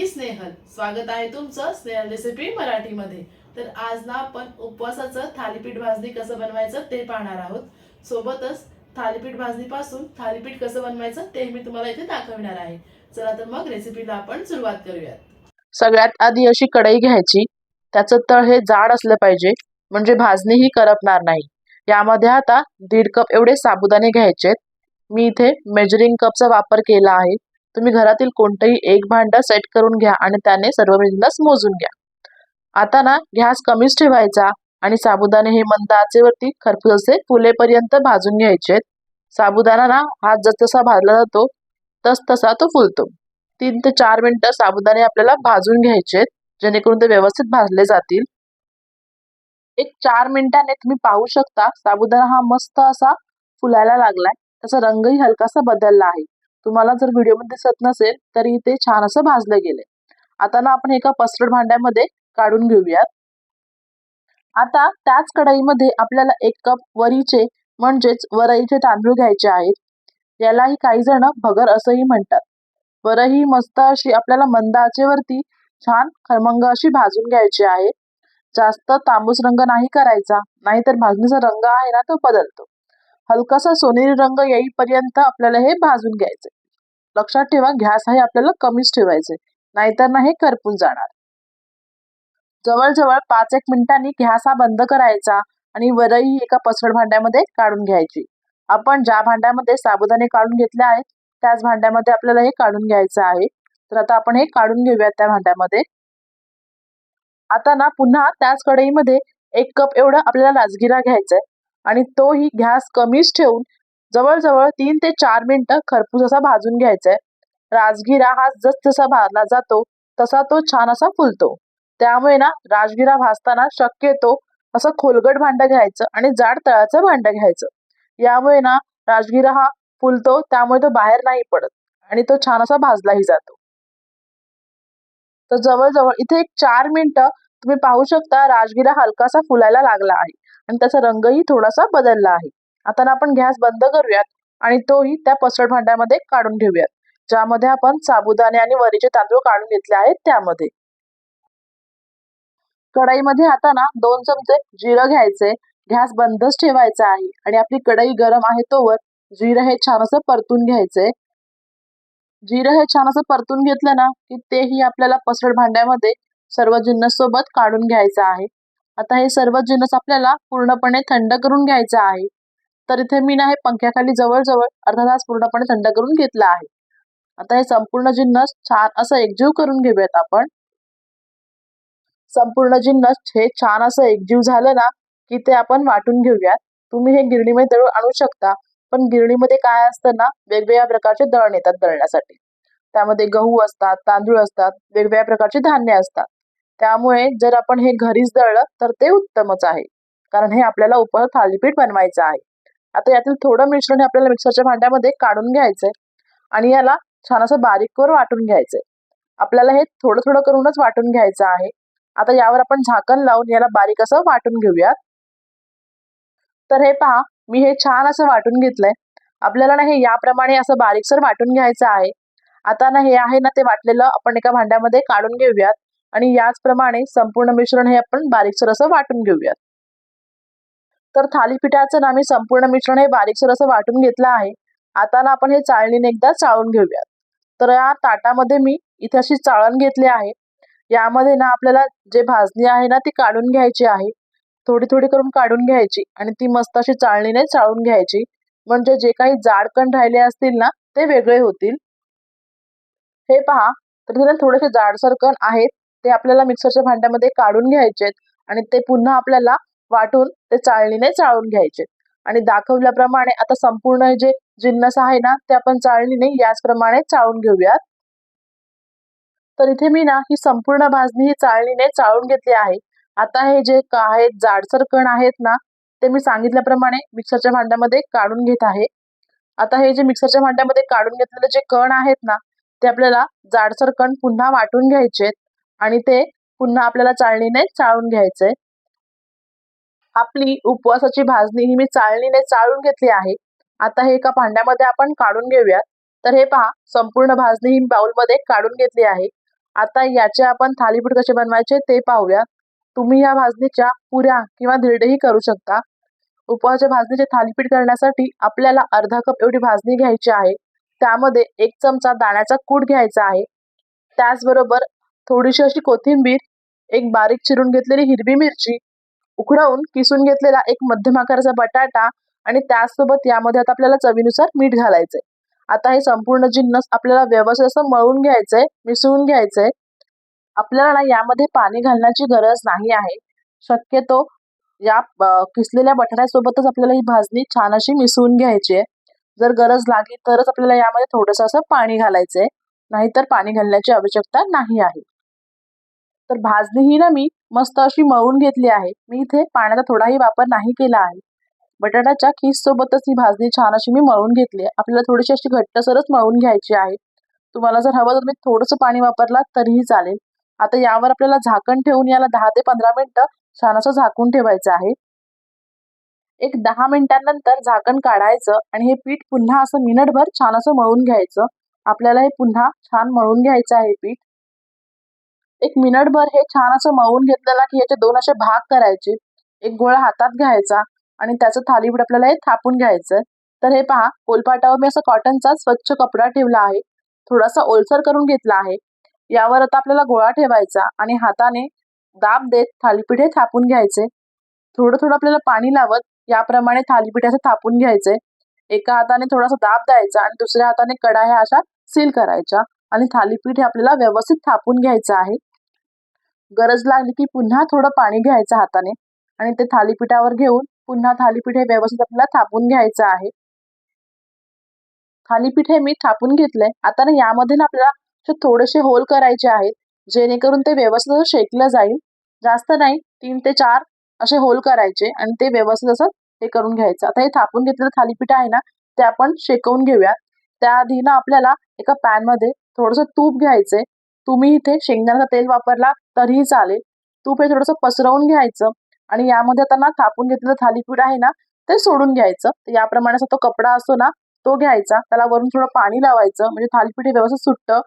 मी स्नेहल. स्वागत आहे तुमचं स्नेहल रेसिपी मराठीमध्ये. तर आज ना आपण उपवासाचं थालीपीठ भाजणी कसं बनवायचं ते पाहणार आहोत. सोबतच थालीपीठ भाजणीपासून थालीपीठ कसं बनवायचं ते मी तुम्हाला इथे दाखवणार आहे. चला तर मग रेसिपीला आपण सुरुवात करूयात. सगळ्यात आधी अशी कढई घ्यायची. त्याचं तळ हे जाड असलं पाहिजे म्हणजे भाजणी ही करपणार नाही. यामध्ये आता दीड कप एवढे साबुदाणे घ्यायचेत. मी इथे मेजरिंग कपचा वापर केला आहे. तुम्ही घरातील कोणतंही एक भांडं सेट करून घ्या आणि त्याने सर्व बिजनेस मोजून घ्या. आता ना गॅस कमीच ठेवायचा आणि साबुदाणे हे मंद आचेवरती खरपूस असे फुलेपर्यंत भाजून घ्यायचेत साबुदाणा ना हात जसा भाजला जातो तस तसा तो फुलतो. तीन ते चार मिनिटं साबुदाणे आपल्याला भाजून घ्यायचे जेणेकरून ते व्यवस्थित भाजले जातील. एक चार मिनिटाने तुम्ही पाहू शकता साबुदाणा हा मस्त असा फुलायला लागलाय. त्याचा रंगही हलकासा बदलला आहे. तुम्हाला जर व्हिडिओमध्ये दिसत नसेल तरी ते छान असं भाजलं गेले. आता ना आपण एका पस्टर्ड भांड्यामध्ये काढून घेऊयात. आता त्याच कढईमध्ये आपल्याला एक कप वरीचे म्हणजेच वरईचे तांदूळ घ्यायचे आहेत. यालाही काही जण भगर असंही म्हणतात. वरही मस्त अशी आपल्याला मंद आचेवरती छान खरमंग अशी भाजून घ्यायची आहे. जास्त तांबूस रंग नाही करायचा नाहीतर भाजणीचा रंग आहे ना तो बदलतो. हलकासा सोनेरी रंग येईपर्यंत आपल्याला हे भाजून घ्यायचे. लक्षात ठेवा गॅस हे आपल्याला कमीच ठेवायचे नाहीतर ना हे करपून जाणार. जवळजवळ पाच एक मिनिटांनी गॅस हा बंद करायचा आणि वरही एका पसरड भांड्यामध्ये काढून घ्यायची. आपण ज्या भांड्यामध्ये साबुदाणे काढून घेतले आहेत त्याच भांड्यामध्ये आपल्याला हे काढून घ्यायचं आहे. तर आता आपण हे काढून घेऊयात त्या भांड्यामध्ये. आता ना पुन्हा त्याच कढईमध्ये एक कप एवढं आपल्याला राजगिरा घ्यायचंय. आणि तोही गॅस कमीच ठेवून जवळजवळ तीन ते चार मिनिटं खरपूस असा भाजून घ्यायचाय. राजगिरा हा जस जसा भाजला जातो तसा तो छान असा फुलतो. त्यामुळे ना राजगिरा भाजताना शक्यतो असं खोलगट भांडं घ्यायचं आणि जाड तळाचं भांडं घ्यायचं. यामुळे ना राजगिरा हा फुलतो त्यामुळे तो बाहेर नाही पडत आणि तो छान असा भाजलाही जातो. तर जवळजवळ इथे एक चार मिनिटं तुम्ही पाहू शकता राजगिरा हलकासा फुलायला लागला आहे. आणि त्याचा रंगही थोडासा बदलला आहे. आता ना आपण गॅस बंद करूयात आणि तोही त्या पसरड भांड्यामध्ये काढून ठेवूयात ज्यामध्ये आपण साबुदाणे आणि वरीचे तांदूळ काढून घेतले आहेत त्यामध्ये. कढईमध्ये आता ना दोन चमचे जिरं घ्यायचे गॅस बंदच ठेवायचा आहे आणि आपली कढई गरम आहे तोवर जिरं हे छान असं परतून घ्यायचंय जिरं हे छान असं परतून घेतलं ना की तेही आपल्याला पसरड भांड्यामध्ये सर्व जिन्नस सोबत काढून घ्यायचं आहे. आता हे सर्व जिन्नस आपल्याला पूर्णपणे थंड करून घ्यायचं आहे. तर इथे मी ना हे पंख्याखाली जवळजवळ अर्धा तास पूर्णपणे थंड करून घेतलं आहे. आता हे संपूर्ण जिन्नस छान असं एकजीव करून घेऊयात आपण. संपूर्ण जिन्नस हे छान असं एकजीव झालं ना की ते आपण वाटून घेऊयात. तुम्ही हे गिरणीमध्ये दळून आणू शकता. पण गिरणीमध्ये काय असतं ना वेगवेगळ्या प्रकारचे दळण येतात दळण्यासाठी. त्यामध्ये गहू असतात तांदूळ असतात वेगवेगळ्या प्रकारचे धान्य असतात. त्यामुळे जर आपण हे घरीच दळलं तर ते उत्तमच आहे. कारण हे आपल्याला उपर थालीपीठ बनवायचं आहे. आता यातील थोडं मिश्रण हे आपल्याला मिक्सरच्या भांड्यामध्ये काढून घ्यायचंय आणि याला छान असं बारीकवर वाटून घ्यायचंय. आपल्याला हे थोडं थोडं करूनच वाटून घ्यायचं आहे. आता यावर आपण झाकण लावून याला बारीक असं वाटून घेऊयात. तर हे पहा मी हे छान असं वाटून घेतलंय. आपल्याला ना हे याप्रमाणे असं बारीकसर वाटून घ्यायचं आहे. आता ना हे आहे ना ते वाटलेलं आपण एका भांड्यामध्ये काढून घेऊयात. आणि याचप्रमाणे संपूर्ण मिश्रण हे आपण बारीकसर असं वाटून घेऊयात. तर थालीपीठाचं ना मी संपूर्ण मिश्रण हे बारीकसर असं वाटून घेतलं आहे. आता ना आपण हे चाळणीने एकदा चाळून घेऊयात. तर या ताटामध्ये मी इथे अशी चाळण घेतली आहे. यामध्ये ना आपल्याला जे भाजणी आहे ना ती काढून घ्यायची आहे. थोडी थोडी करून काढून घ्यायची आणि ती मस्त अशी चाळणीने चाळून घ्यायची. म्हणजे जे काही जाडकण राहिले असतील ना ते वेगळे होतील. हे पहा तर तिला थोडेसे जाडसर कण आहेत. ते आपल्याला मिक्सरच्या भांड्यामध्ये काढून घ्यायचेत आणि ते पुन्हा आपल्याला वाटून ते चाळणीने चाळून घ्यायचे आणि दाखवल्याप्रमाणे आता संपूर्ण जे जिन्नस आहे ना ते आपण चाळणीने याचप्रमाणे चाळून घेऊयात. तर इथे मी ना ही संपूर्ण भाजणी ही चाळणीने चाळून घेतली आहे. आता हे जे आहेत जाडसर कण आहेत ना ते मी सांगितल्याप्रमाणे मिक्सरच्या भांड्यामध्ये काढून घेत आहे. आता हे जे मिक्सरच्या भांड्यामध्ये काढून घेतलेले जे कण आहेत ना ते आपल्याला जाडसर कण पुन्हा वाटून घ्यायचे आणि ते पुन्हा आपल्याला चाळणीने चाळून घ्यायचंय आपली उपवासाची भाजणी ही मी चाळणीने चाळून घेतली आहे. आता हे एका भांड्यामध्ये आपण काढून घेऊयात. तर हे पहा संपूर्ण भाजणी ही बाउलमध्ये काढून घेतली आहे. आता याचे आपण थालीपीठ कसे बनवायचे ते पाहूया तुम्ही या भाजणीच्या पुऱ्या किंवा धिरडेही करू शकता. उपवासाच्या भाजणीचे थालीपीठ करण्यासाठी आपल्याला अर्धा कप एवढी भाजणी घ्यायची आहे. त्यामध्ये एक चमचा दाण्याचा कूट घ्यायचा आहे. त्याचबरोबर थोडीशी अशी कोथिंबीर एक बारीक चिरून घेतलेली हिरवी मिरची उकडवून किसून घेतलेला एक मध्यम आकाराचा बटाटा आणि त्याचसोबत यामध्ये आता आपल्याला चवीनुसार मीठ घालायचंय. आता हे संपूर्ण जिन्नस आपल्याला व्यवस्थित असं मळून घ्यायचंय मिसळून घ्यायचंय आपल्याला ना यामध्ये पाणी घालण्याची गरज नाही आहे. शक्यतो या किसलेल्या बटाट्यासोबतच आपल्याला ही भाजणी छान अशी मिसळून घ्यायची आहे. जर गरज लागली तरच आपल्याला यामध्ये थोडंसं असं पाणी घालायचंय. नाहीतर पाणी घालण्याची आवश्यकता नाही आहे. तर भाजणी ही ना मी मस्त अशी मळून घेतली आहे. मी इथे पाण्याचा थोडाही वापर नाही केला आहे. बटाट्याच्या खीस सोबतच ही भाजणी छान अशी मी मळून घेतली आहे. आपल्याला थोडीशी अशी घट्टसरच मळून घ्यायची आहे. तुम्हाला जर हवं तर तुम्ही थोडंसं पाणी वापरला तरीही चालेल. आता यावर आपल्याला झाकण ठेवून याला दहा ते पंधरा मिनिटं छान असं झाकून ठेवायचं आहे. एक दहा मिनिटांनंतर झाकण काढायचं आणि हे पीठ पुन्हा असं मिनिटभर छान असं मळून घ्यायचं. आपल्याला हे पुन्हा छान मळून घ्यायचं आहे पीठ. एक मिनिटभर हे छान असं मळून घेतलेला की याचे दोन असे भाग करायचे. एक गोळा हातात घ्यायचा आणि त्याचं थालीपीठ आपल्याला हे थापून घ्यायचं तर हे पहा कोलपाटावर मी असं कॉटनचा स्वच्छ कपडा ठेवला आहे. थोडासा ओलसर करून घेतला आहे. यावर आता आपल्याला गोळा ठेवायचा आणि हाताने दाब देत थालीपीठ हे थापून घ्यायचे. थोडं थोडं आपल्याला पाणी लावत याप्रमाणे थालीपीठ असं थापून घ्यायचे. एका हाताने थोडासा दाब द्यायचा आणि दुसऱ्या हाताने कडा ह्या अशा सील करायच्या आणि थालीपीठ हे आपल्याला व्यवस्थित थापून घ्यायचं आहे. गरज लागली की पुन्हा थोडं पाणी घ्यायचं हाताने आणि ते थालीपीठावर घेऊन पुन्हा थालीपीठ हे व्यवस्थित आपल्याला थापून घ्यायचं आहे. थालीपीठ हे मी थापून घेतलंय. आता ना यामध्ये ना आपल्याला थोडेसे होल करायचे आहेत जेणेकरून ते व्यवस्थित शेकलं जाईल. जास्त नाही तीन ते चार असे होल करायचे आणि ते व्यवस्थित असं हे करून घ्यायचं. आता हे थापून घेतलेलं थालीपीठ आहे ना ते आपण शेकवून घेऊया त्याआधी ना आपल्याला एका पॅनमध्ये थोडंसं तूप घ्यायचंय. तुम्ही इथे शेंगदाण्याचं तेल वापरला तरीही चालेल. तूप हे थोडंसं पसरवून घ्यायचं आणि यामध्ये आता ना थापून घेतलेलं थालीपीठ आहे ना ते सोडून घ्यायचं. तर याप्रमाणे असा तो कपडा असतो ना तो घ्यायचा. त्याला वरून थोडं पाणी लावायचं म्हणजे थालीपीठ हे व्यवस्थित सुटतं.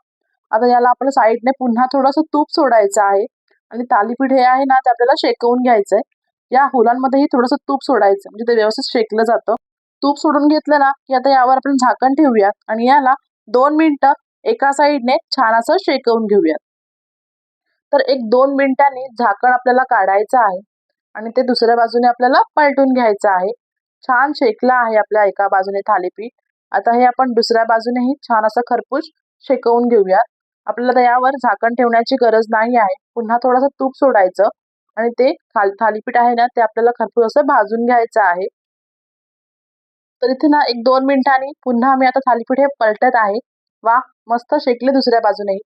आता याला आपण साईडने पुन्हा थोडंसं तूप सोडायचं आहे. आणि थालीपीठ हे आहे ना ते आपल्याला शेकवून घ्यायचंय. या होलांमध्येही थोडंसं तूप सोडायचं म्हणजे ते व्यवस्थित शेकलं जातं. तूप सोडून घेतलं ना की आता यावर आपण झाकण ठेवूयात आणि याला दोन मिनिटं एका साईडने छान असं शेकवून घेऊयात. तर एक दोन मिनिटांनी झाकण आपल्याला काढायचं आहे आणि ते दुसऱ्या बाजूने आपल्याला पलटून घ्यायचं आहे. छान शेकलं आहे आपल्या एका बाजूने थालीपीठ. आता हे आपण दुसऱ्या बाजूनेही छान असं खरपूस शेकवून घेऊयात. आपल्याला यावर झाकण ठेवण्याची गरज नाही आहे. पुन्हा थोडंसं तूप सोडायचं आणि ते थाल थालीपीठ आहे ना ते आपल्याला खरपूस असं भाजून घ्यायचं आहे. तर इथे ना एक दोन मिनिटांनी पुन्हा मी आता थालीपीठ हे पलटत आहे. वा मस्त शेकले दुसऱ्या बाजूनेही.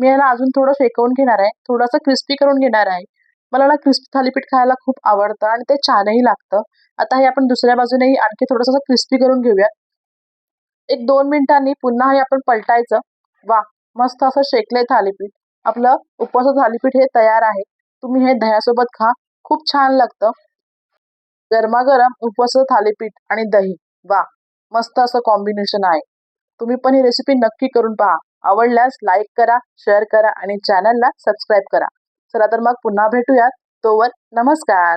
मी याला अजून थोडं शेकवून घेणार आहे. थोडंसं क्रिस्पी करून घेणार आहे. मला ना क्रिस्पी थालीपीठ खायला खूप आवडतं आणि ते छानही लागतं. आता हे आपण दुसऱ्या बाजूनेही आणखी थोडंसं क्रिस्पी करून घेऊया एक दोन मिनिटांनी पुन्हा हे आपण पलटायचं. वा मस्त असं शेकलंय थालीपीठ. आपलं उपवासाचं थालीपीठ हे तयार आहे. तुम्ही हे दह्यासोबत खा. खूप छान लागतं. गरमागरम उपवासाचं थालीपीठ आणि दही. वा मस्त असं कॉम्बिनेशन आहे. तुम्ही पण ही रेसिपी नक्की करून पहा. आवडल्यास लाईक करा शेअर करा आणि चॅनलला सबस्क्राईब करा. चला तर मग पुन्हा भेटूयात. तोवर नमस्कार.